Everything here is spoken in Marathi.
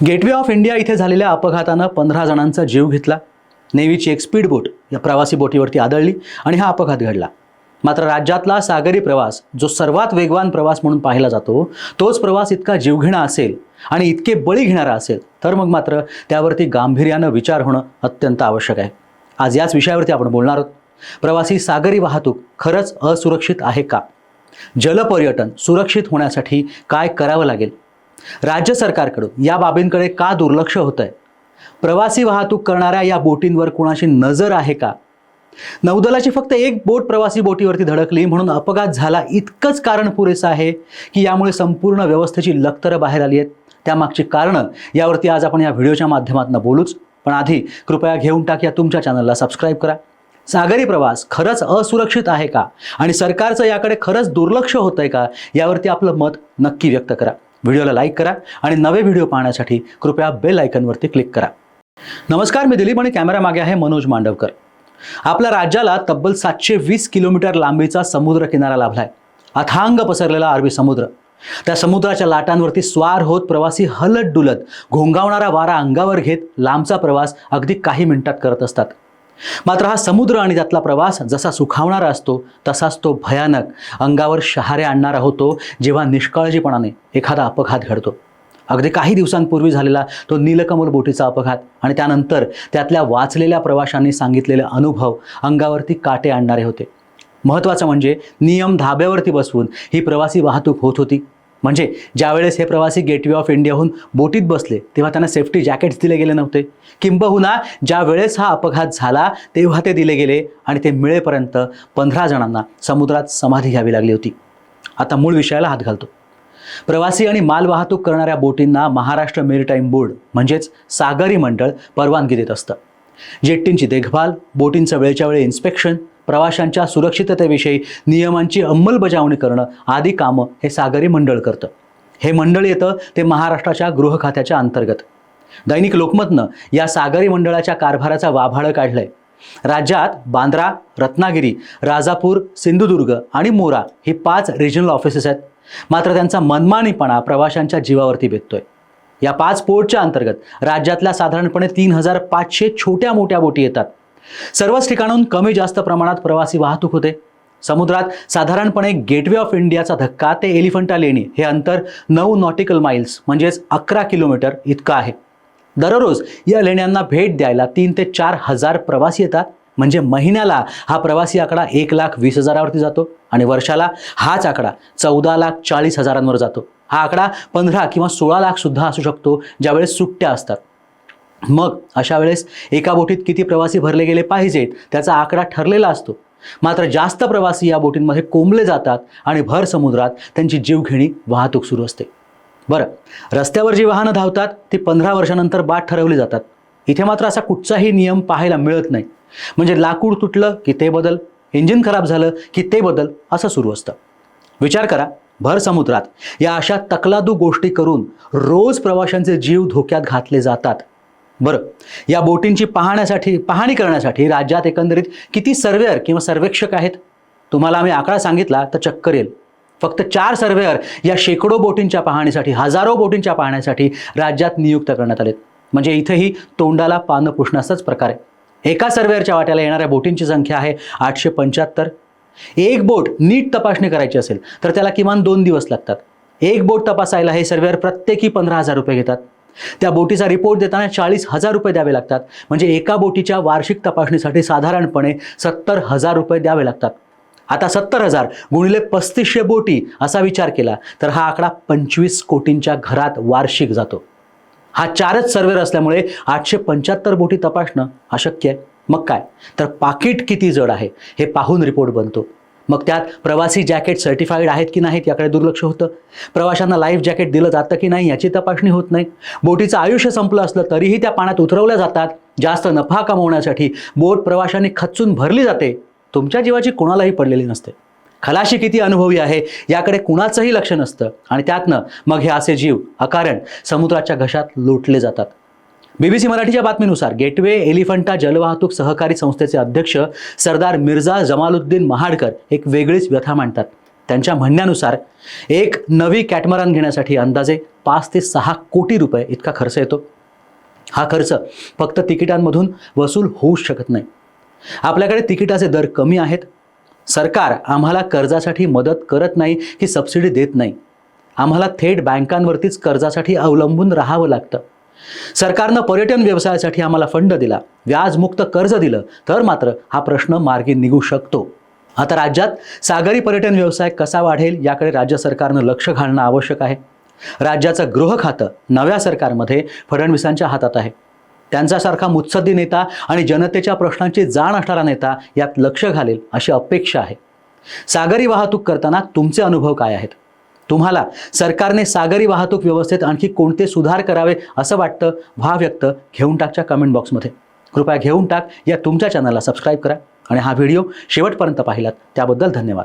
गेटवे ऑफ इंडिया इथे झालेल्या अपघातानं पंधरा जणांचा जीव घेतला. नेव्हीची एक स्पीड बोट या प्रवासी बोटीवरती आदळली आणि हा अपघात घडला. मात्र राज्यातला सागरी प्रवास जो सर्वात वेगवान प्रवास म्हणून पाहिला जातो तोच प्रवास इतका जीवघेणा असेल आणि इतके बळी घेणारा असेल तर मग मात्र त्यावरती गांभीर्यानं विचार होणं अत्यंत आवश्यक आहे. आज याच विषयावरती आपण बोलणार आहोत. प्रवासी सागरी वाहतूक खरंच असुरक्षित आहे का? जलपर्यटन सुरक्षित होण्यासाठी काय करावं लागेल? राज्य सरकारकडून या बाबींकडे का दुर्लक्ष होत आहे प्रवासी वाहतूक करणाऱ्या या बोटींवर कुणाची नजर आहे का? नौदलाची फक्त एक बोट प्रवासी बोटीवरती धडकली म्हणून अपघात झाला इतकंच कारण पुरेसं आहे की यामुळे संपूर्ण व्यवस्थेची लक्तरं बाहेर आली आहेत. त्यामागची कारणं यावरती आज आपण या व्हिडिओच्या माध्यमातून बोलूच. पण आधी कृपया घेऊन टाक या तुमच्या चॅनलला सबस्क्राईब करा. सागरी प्रवास खरंच असुरक्षित आहे का? आणि सरकारचं याकडे खरंच दुर्लक्ष होतंय आहे का? यावरती आपलं मत नक्की व्यक्त करा. व्हिडिओला लाईक करा आणि नवे व्हिडिओ पाहण्यासाठी कृपया बेल आयकनवरती क्लिक करा. नमस्कार मी दिलीप आणि कॅमेरा मागे आहे मनोज मांडवकर. आपल्या राज्याला तब्बल सातशे वीस किलोमीटर लांबीचा समुद्र किनारा लाभलाय. अथांग पसरलेला अरबी समुद्र. त्या समुद्राच्या लाटांवरती स्वार होत प्रवासी हलत डुलत घोंगावणारा वारा अंगावर घेत लांबचा प्रवास अगदी काही मिनिटात करत असतात. मात्र हा समुद्र आणि त्यातला प्रवास जसा सुखावणारा असतो तसाच तो भयानक अंगावर शहारे आणणारा होतो जेव्हा निष्काळजीपणाने एखादा अपघात घडतो. अगदी काही दिवसांपूर्वी झालेला तो नीलकमल बोटीचा अपघात आणि त्यानंतर त्यातल्या वाचलेल्या प्रवाशांनी सांगितलेले अनुभव अंगावरती काटे आणणारे होते. महत्त्वाचं म्हणजे नियम धाब्यावरती बसवून ही प्रवासी वाहतूक होत होती. म्हणजे ज्यावेळेस हे प्रवासी गेटवे ऑफ इंडियाहून बोटीत बसले तेव्हा त्यांना सेफ्टी जॅकेट्स दिले गेले नव्हते. किंबहुना ज्या वेळेस हा अपघात झाला तेव्हा ते दिले गेले आणि ते मिळेपर्यंत पंधरा जणांना समुद्रात समाधी घ्यावी लागली होती. आता मूळ विषयाला हात घालतो. प्रवासी आणि मालवाहतूक करणाऱ्या बोटींना महाराष्ट्र मेरीटाईम बोर्ड म्हणजेच सागरी मंडळ परवानगी देत असतं. जेट्टींची देखभाल बोटींचं वेळच्या वेळी इन्स्पेक्शन प्रवाशांच्या सुरक्षिततेविषयी नियमांची अंमलबजावणी करणं आदी कामं हे सागरी मंडळ करतं. हे मंडळ येतं ते महाराष्ट्राच्या गृह खात्याच्या अंतर्गत. दैनिक लोकमतनं या सागरी मंडळाच्या कारभाराचा वाभाडं काढलंय. राज्यात बांद्रा रत्नागिरी राजापूर सिंधुदुर्ग आणि मोरा ही पाच रिजनल ऑफिसेस आहेत. मात्र त्यांचा मनमानीपणा प्रवाशांच्या जीवावरती बेततोय. या पाच पोर्टच्या अंतर्गत राज्यातल्या साधारणपणे तीन हजार पाचशे छोट्या मोठ्या बोटी येतात. सर्वच ठिकाणून कमी जास्त प्रमाणात प्रवासी वाहतूक होते. समुद्रात साधारणपणे गेटवे ऑफ इंडियाचा धक्का ते एलिफंटा लेणी हे अंतर नऊ नॉटिकल माइल्स म्हणजेच अकरा किलोमीटर इतकं आहे. दररोज या लेण्यांना भेट द्यायला तीन ते चार हजार प्रवासी येतात. म्हणजे महिन्याला हा प्रवासी आकडा एक लाख वीस हजारावरती जातो आणि वर्षाला हाच आकडा चौदा लाख चाळीस हजारांवर जातो. हा आकडा पंधरा किंवा सोळा लाख सुद्धा असू शकतो ज्यावेळेस सुट्ट्या असतात. मग अशा वेळेस एका बोटीत किती प्रवासी भरले गेले पाहिजेत त्याचा आकडा ठरलेला असतो. मात्र जास्त प्रवासी या बोटींमध्ये कोंबले जातात आणि भर समुद्रात त्यांची जीवघेणी वाहतूक सुरू असते. बरं रस्त्यावर जी वाहनं धावतात ती पंधरा वर्षानंतर बाद ठरवली जातात. इथे मात्र असा कुठचाही नियम पाहायला मिळत नाही. म्हणजे लाकूड तुटलं की ते बदल इंजिन खराब झालं की ते बदल असं सुरू असतं. विचार करा भर समुद्रात या अशा तकलादू गोष्टी करून रोज प्रवाशांचे जीव धोक्यात घातले जातात. बरं. या बोटींची पाहण्यासाठी पाहणी करण्यासाठी राज्यात एकंदरीत किती सर्वेअर किंवा सर्वेक्षक आहेत? तुम्हाला आम्ही आकडा सांगितला तर चक्कर येईल. फक्त चार सर्वेअर या शेकडो बोटींच्या पाहणीसाठी हजारो बोटींच्या पाहण्यासाठी राज्यात नियुक्त करण्यात आलेत. म्हणजे इथेही तोंडाला पानं पुसण्याचाच प्रकार आहे. एका सर्वेअरच्या वाट्याला येणाऱ्या बोटींची संख्या आहे आठशे पंच्याहत्तर. एक बोट नीट तपासणी करायची असेल तर त्याला किमान दोन दिवस लागतात. एक बोट तपासायला हे सर्वेअर प्रत्येकी पंधरा हजार रुपये घेतात. त्या बोटीचा रिपोर्ट देताना चाळीस हजार रुपये द्यावे लागतात. म्हणजे एका बोटीच्या वार्षिक तपासणीसाठी साधारणपणे सत्तर हजार रुपये द्यावे लागतात. आता सत्तर हजार गुणिले पस्तीसशे बोटी असा विचार केला तर हा आकडा पंचवीस कोटींच्या घरात वार्षिक जातो. हा चारच सर्वेर असल्यामुळे आठशे पंच्याहत्तर बोटी तपासणं अशक्य आहे. मग काय? तर पाकिट किती जड आहे हे पाहून रिपोर्ट बनतो. मग त्यात प्रवासी जॅकेट सर्टिफाईड आहेत की नाहीत याकडे दुर्लक्ष होतं? प्रवाशांना लाईफ जॅकेट दिलं जातं की नाही याची तपासणी होत नाही. बोटीचं आयुष्य संपलं असलं तरीही त्या पाण्यात उतरवल्या जातात. जास्त नफा कमवण्यासाठी बोट प्रवाशांनी खचून भरली जाते. तुमच्या जीवाची कोणालाही पडलेली नसते. खलाशी किती अनुभवी आहे याकडे कुणाचंही लक्ष नसतं. आणि त्यातनं मग हे असे जीव अकारण समुद्राच्या घशात लोटले जातात. बीबीसी मराठीच्या बातमीनुसार गेटवे एलिफंटा जलवाहतूक सहकारी संस्थेचे अध्यक्ष सरदार मिर्झा जमालुद्दीन महाडकर एक वेगळीच व्यथा मांडतात. त्यांच्या म्हणण्यानुसार एक नवी कॅटमरान घेण्यासाठी अंदाजे पाच ते सहा कोटी रुपये इतका खर्च येतो. हा खर्च फक्त तिकिटांमधून वसूल होऊ शकत नाही. आपल्याकडे तिकिटाचे दर कमी आहेत. सरकार आम्हाला कर्जासाठी मदत करत नाही की सबसिडी देत नाही. आम्हाला थेट बँकांवरतीच कर्जासाठी अवलंबून राहावं लागतं. सरकारनं पर्यटन व्यवसायासाठी आम्हाला फंड दिला व्याजमुक्त कर्ज दिलं तर मात्र हा प्रश्न मार्गी निघू शकतो. आता राज्यात सागरी पर्यटन व्यवसाय कसा वाढेल याकडे राज्य सरकारनं लक्ष घालणं आवश्यक आहे. राज्याचं गृह खातं नव्या सरकारमध्ये फडणवीसांच्या हातात आहे. त्यांच्यासारखा मुत्सद्दी नेता आणि जनतेच्या प्रश्नांची जाण असणारा नेता यात लक्ष घालेल अशी अपेक्षा आहे. सागरी वाहतूक करताना तुमचे अनुभव काय आहेत? तुम्हाला सरकारने सागरी वाहतूक व्यवस्थेत आणखी कोणते सुधार करावे असं वाटतं व्हा व्यक्त घेऊन टाकच्या कमेंट बॉक्समध्ये कृपया घेऊन टाक या तुमच्या चॅनलला सबस्क्राईब करा आणि हा व्हिडिओ शेवटपर्यंत पाहिलात. त्याबद्दल धन्यवाद.